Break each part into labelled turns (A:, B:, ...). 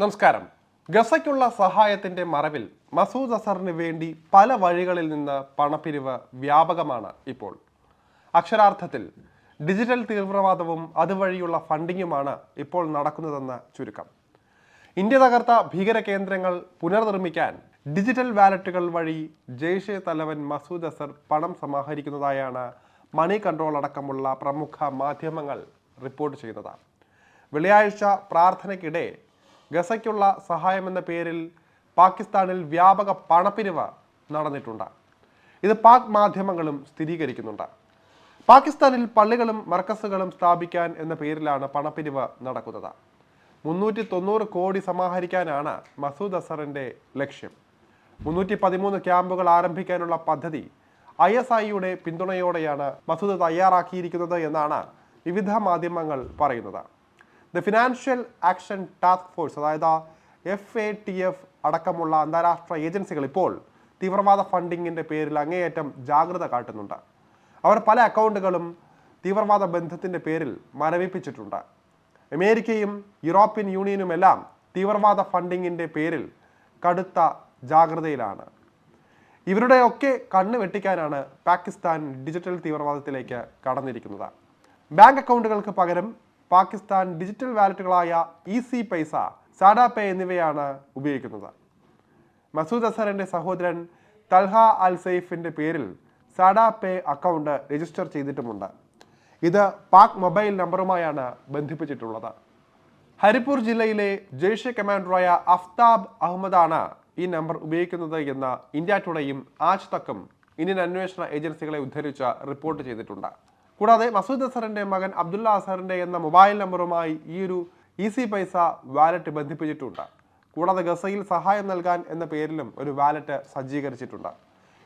A: നമസ്കാരം. ഗസയ്ക്കുള്ള സഹായത്തിന്റെ മറവിൽ മസൂദ് അസറിന് വേണ്ടി പല വഴികളിൽ നിന്ന് പണപ്പിരിവ് വ്യാപകമാണ് ഇപ്പോൾ. അക്ഷരാർത്ഥത്തിൽ ഡിജിറ്റൽ തീവ്രവാദവും അതുവഴിയുള്ള ഫണ്ടിങ്ങുമാണ് ഇപ്പോൾ നടക്കുന്നതെന്ന് ചുരുക്കം. ഇന്ത്യ തകർത്ത ഭീകര കേന്ദ്രങ്ങൾ പുനർനിർമ്മിക്കാൻ ഡിജിറ്റൽ വാലറ്റുകൾ വഴി ജെയ്ഷെ തലവൻ മസൂദ് അസർ പണം സമാഹരിക്കുന്നതായാണ് മണി കൺട്രോൾ അടക്കമുള്ള പ്രമുഖ മാധ്യമങ്ങൾ റിപ്പോർട്ട് ചെയ്യുന്നത്. വെള്ളിയാഴ്ച പ്രാർത്ഥനയ്ക്കിടെ ഗസയ്ക്കുള്ള സഹായമെന്ന പേരിൽ പാകിസ്ഥാനിൽ വ്യാപക പണപ്പിരിവ് നടന്നിട്ടുണ്ട്. ഇത് പാക് മാധ്യമങ്ങളും സ്ഥിരീകരിക്കുന്നുണ്ട്. പാകിസ്ഥാനിൽ പള്ളികളും മർക്കസുകളും സ്ഥാപിക്കാൻ എന്ന പേരിലാണ് പണപ്പിരിവ് നടക്കുന്നത്. മുന്നൂറ്റി തൊണ്ണൂറ് കോടി സമാഹരിക്കാനാണ് മസൂദ് അസറിന്റെ ലക്ഷ്യം. മുന്നൂറ്റി പതിമൂന്ന് ക്യാമ്പുകൾ ആരംഭിക്കാനുള്ള പദ്ധതി ഐ എസ് ഐയുടെ പിന്തുണയോടെയാണ് മസൂദ് തയ്യാറാക്കിയിരിക്കുന്നത് എന്നാണ് വിവിധ മാധ്യമങ്ങൾ പറയുന്നത്. The financial action task force അതായത് എഫ് എ ടി എഫ് അടക്കമുള്ള അന്താരാഷ്ട്ര ഏജൻസികൾ ഇപ്പോൾ തീവ്രവാദ ഫണ്ടിങ്ങിന്റെ പേരിൽ അങ്ങേയറ്റം ജാഗ്രത കാട്ടുന്നുണ്ട്. അവർ പല അക്കൗണ്ടുകളും തീവ്രവാദ ബന്ധത്തിന്റെ പേരിൽ മരവിപ്പിച്ചിട്ടുണ്ട്. അമേരിക്കയും യൂറോപ്യൻ യൂണിയനുമെല്ലാം തീവ്രവാദ ഫണ്ടിങ്ങിന്റെ പേരിൽ കടുത്ത ജാഗ്രതയിലാണ്. ഇവരുടെയൊക്കെ കണ്ണ് വെട്ടിക്കാനാണ് പാകിസ്ഥാൻ ഡിജിറ്റൽ തീവ്രവാദത്തിലേക്ക് കടന്നിരിക്കുന്നത്. ബാങ്ക് അക്കൗണ്ടുകൾക്ക് പകരം പാകിസ്ഥാൻ ഡിജിറ്റൽ വാലറ്റുകളായ ഇ സി പൈസ സാഡാ പേ എന്നിവയാണ് ഉപയോഗിക്കുന്നത്. മസൂദ് അസറിന്റെ സഹോദരൻ തൽഹ അൽ സെയ്ഫിന്റെ പേരിൽ സാഡാ പേ അക്കൗണ്ട് രജിസ്റ്റർ ചെയ്തിട്ടുമുണ്ട്. ഇത് പാക് മൊബൈൽ നമ്പറുമായാണ് ബന്ധിപ്പിച്ചിട്ടുള്ളത്. ഹരിപ്പൂർ ജില്ലയിലെ ജെയ്ഷെ കമാൻഡറായ അഫ്താബ് അഹമ്മദാണ് ഈ നമ്പർ ഉപയോഗിക്കുന്നത് എന്ന് ഇന്ത്യ ടുഡേയും ആജ് തക്കും ഇന്ത്യൻ അന്വേഷണ ഏജൻസികളെ ഉദ്ധരിച്ച് റിപ്പോർട്ട് ചെയ്തിട്ടുണ്ട്. കൂടാതെ മസൂദ് അസറിന്റെ മകൻ അബ്ദുള്ള അസറിന്റെ എന്ന മൊബൈൽ നമ്പറുമായി ഈ ഒരു ഇ സി പൈസ വാലറ്റ് ബന്ധിപ്പിച്ചിട്ടുണ്ട്. കൂടാതെ ഗസയിൽ സഹായം നൽകാൻ എന്ന പേരിലും ഒരു വാലറ്റ് സജ്ജീകരിച്ചിട്ടുണ്ട്.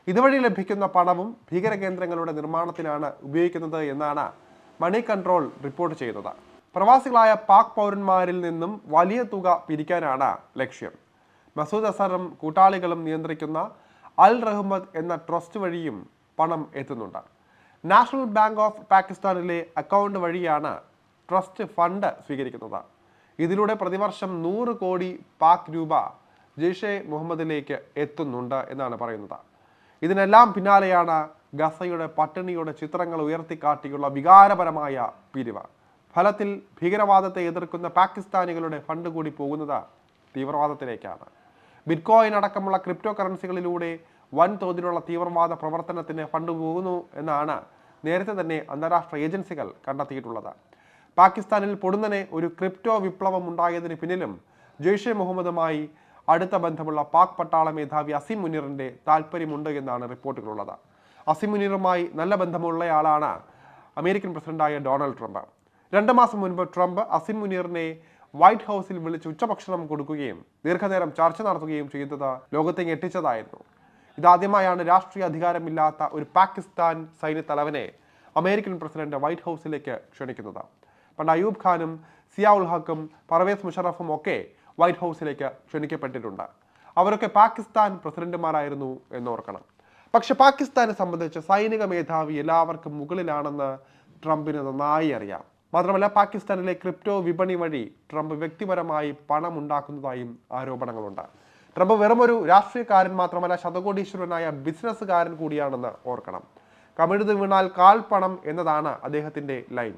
A: ഇതുവഴി ലഭിക്കുന്ന പണവും ഭീകര കേന്ദ്രങ്ങളുടെ നിർമ്മാണത്തിനാണ് ഉപയോഗിക്കുന്നത് എന്നാണ് മണി കൺട്രോൾ റിപ്പോർട്ട് ചെയ്യുന്നത്. പ്രവാസികളായ പാക് പൗരന്മാരിൽ നിന്നും വലിയ തുക പിരിക്കാനാണ് ലക്ഷ്യം. മസൂദ് അസറും കൂട്ടാളികളും നിയന്ത്രിക്കുന്ന അൽ റഹ്മദ് എന്ന ട്രസ്റ്റ് വഴിയും പണം എത്തുന്നുണ്ട്. നാഷണൽ ബാങ്ക് ഓഫ് പാകിസ്ഥാനിലെ അക്കൗണ്ട് വഴിയാണ് ട്രസ്റ്റ് ഫണ്ട് സ്വീകരിക്കുന്നത്. ഇതിലൂടെ പ്രതിവർഷം നൂറ് കോടി പാക് രൂപ ജെയ്ഷെ മുഹമ്മദിലേക്ക് എത്തുന്നുണ്ട് എന്നാണ് പറയുന്നത്. ഇതിനെല്ലാം പിന്നാലെയാണ് ഗസയുടെ പട്ടിണിയുടെ ചിത്രങ്ങൾ ഉയർത്തിക്കാട്ടിയുള്ള വികാരപരമായ പിരിവ്. ഫലത്തിൽ ഭീകരവാദത്തെ എതിർക്കുന്ന പാകിസ്ഥാനികളുടെ ഫണ്ട് കൂടി പോകുന്നത് തീവ്രവാദത്തിലേക്കാണ്. ബിറ്റ്കോയിൻ അടക്കമുള്ള ക്രിപ്റ്റോ കറൻസികളിലൂടെ വൻതോതിലുള്ള തീവ്രവാദ പ്രവർത്തനത്തിന് ഫണ്ട് പോകുന്നു എന്നാണ് നേരത്തെ തന്നെ അന്താരാഷ്ട്ര ഏജൻസികൾ കണ്ടെത്തിയിട്ടുള്ളത്. പാകിസ്ഥാനിൽ പൊടുന്നനെ ഒരു ക്രിപ്റ്റോ വിപ്ലവം ഉണ്ടായതിന് പിന്നിലും ജെയ്ഷെ മുഹമ്മദുമായി അടുത്ത ബന്ധമുള്ള പാക് പട്ടാള മേധാവി അസിം മുനീറിന്റെ താല്പര്യമുണ്ട് എന്നാണ് റിപ്പോർട്ടുകളുള്ളത്. അസിം മുനീറുമായി നല്ല ബന്ധമുള്ളയാളാണ് അമേരിക്കൻ പ്രസിഡന്റായ ഡൊണാൾഡ് ട്രംപ്. രണ്ട് മാസം മുൻപ് ട്രംപ് അസിം മുനീറിനെ വൈറ്റ് ഹൗസിൽ വിളിച്ച് ഉച്ചഭക്ഷണം കൊടുക്കുകയും ദീർഘനേരം ചർച്ച നടത്തുകയും ചെയ്തത് ലോകത്തെ ഞെട്ടിച്ചതായിരുന്നു. ഇതാദ്യമായാണ് രാഷ്ട്രീയ അധികാരമില്ലാത്ത ഒരു പാകിസ്ഥാൻ സൈന്യ തലവനെ അമേരിക്കൻ പ്രസിഡന്റ് വൈറ്റ് ഹൗസിലേക്ക് ക്ഷണിക്കുന്നത്. പണ്ട് അയൂബ് ഖാനും സിയാ ഉൽ ഹക്കും പർവേസ് മുഷറഫും ഒക്കെ വൈറ്റ് ഹൗസിലേക്ക് ക്ഷണിക്കപ്പെട്ടിട്ടുണ്ട്. അവരൊക്കെ പാകിസ്ഥാൻ പ്രസിഡന്റുമാരായിരുന്നു എന്നോർക്കണം. പക്ഷെ പാകിസ്ഥാനെ സംബന്ധിച്ച് സൈനിക മേധാവി എല്ലാവർക്കും മുകളിലാണെന്ന് ട്രംപിന് നന്നായി അറിയാം. മാത്രമല്ല പാകിസ്ഥാനിലെ ക്രിപ്റ്റോ വിപണി വഴി ട്രംപ് വ്യക്തിപരമായി പണം ഉണ്ടാക്കുന്നതായും ആരോപണങ്ങളുണ്ട്. ട്രംപ് വെറുമൊരു രാഷ്ട്രീയക്കാരൻ മാത്രമല്ല ശതകോടീശ്വരനായ ബിസിനസ്സുകാരൻ കൂടിയാണെന്ന് ഓർക്കണം. കമിഴ്ത് വീണാൽ കാൽ പണം എന്നതാണ് അദ്ദേഹത്തിന്റെ ലൈൻ.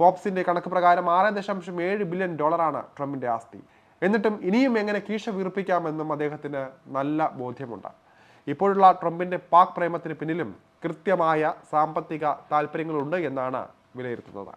A: ഫോപ്സിന്റെ കണക്ക് പ്രകാരം ആറ് ദശാംശം ഏഴ് ബില്യൺ ഡോളറാണ് ട്രംപിന്റെ ആസ്തി. എന്നിട്ടും ഇനിയും എങ്ങനെ കീശ വീർപ്പിക്കാമെന്നും അദ്ദേഹത്തിന് നല്ല ബോധ്യമുണ്ട്. ഇപ്പോഴുള്ള ട്രംപിന്റെ പാക് പ്രേമത്തിന് പിന്നിലും കൃത്യമായ സാമ്പത്തിക താല്പര്യങ്ങളുണ്ട് എന്നാണ് വിലയിരുത്തുന്നത്.